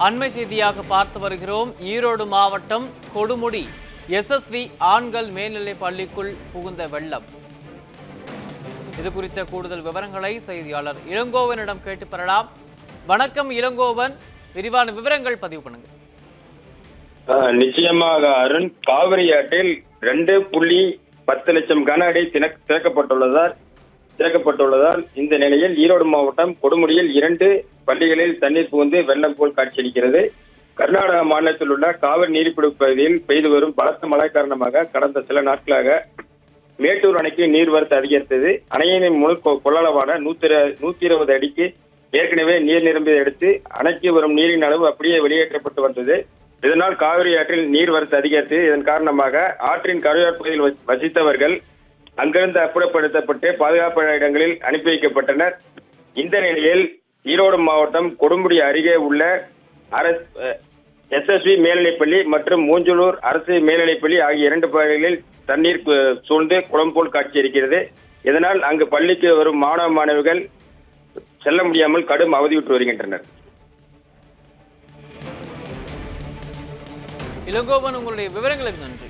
அண்மை செய்தியாக பார்த்து வருகிறோம். ஈரோடு மாவட்டம் கொடுமுடி எஸ்எஸ்வி ஆண்கள் மேல்நிலைப் பள்ளிக்குள் புகுந்த வெள்ளம். இது குறித்த கூடுதல் விவரங்களை செய்தியாளர் இளங்கோவனிடம் கேட்டு பெறலாம். வணக்கம் இளங்கோவன். விரிவான விவரங்கள் பதிவு பண்ணுங்க. நிச்சயமாக அருண் காவிரி ஆற்றில் ரெண்டு புள்ளி பத்து லட்சம் கன அடி திறக்- திறக்கப்பட்டுள்ளதால் திறக்கப்பட்டுள்ளதால் இந்த நிலையில் ஈரோடு மாவட்டம் கொடுமுடியில் இரண்டு பள்ளிகளில் தண்ணீர் புகுந்து வெள்ளம் போல் காட்சியளிக்கிறது. கர்நாடக மாநிலத்தில் உள்ள காவிரி நீர்பிடிப்பு பகுதியில் பெய்து வரும் பலத்த மழை காரணமாக கடந்த சில நாட்களாக மேட்டூர் அணைக்கு நீர்வரத்து அதிகரித்தது. அணையின் முழு கொள்ளளவான நூத்தி நூத்தி இருபது அடிக்கு ஏற்கனவே நீர் நிரம்பியதை அடுத்து அணைக்கு வரும் நீரின் அளவு அப்படியே வெளியேற்றப்பட்டு வந்தது. இதனால் காவிரி ஆற்றில் நீர்வரத்து அதிகரித்து இதன் காரணமாக ஆற்றின் கரையோர் பகுதியில் வசித்தவர்கள் அங்கிருந்து அப்புறப்படுத்தப்பட்டு பாதுகாப்பான இடங்களில் அனுப்பி வைக்கப்பட்டனர். இந்த நிலையில் ஈரோடு மாவட்டம் கொடுமுடி அருகே உள்ள அரசு எஸ்எஸ்வி மேல்நிலைப்பள்ளி மற்றும் மூஞ்சலூர் அரசு மேல்நிலைப்பள்ளி ஆகிய இரண்டு பகுதிகளில் தண்ணீர் சூழ்ந்து குளம் போல் காட்சியிருக்கிறது இதனால் அங்கு பள்ளிக்கு வரும் மாணவ மாணவிகள் செல்ல முடியாமல் கடும் அவதியுற்று வருகின்றனர். இளங்கோவன் உங்களுடைய விவரங்களுக்கு நன்றி.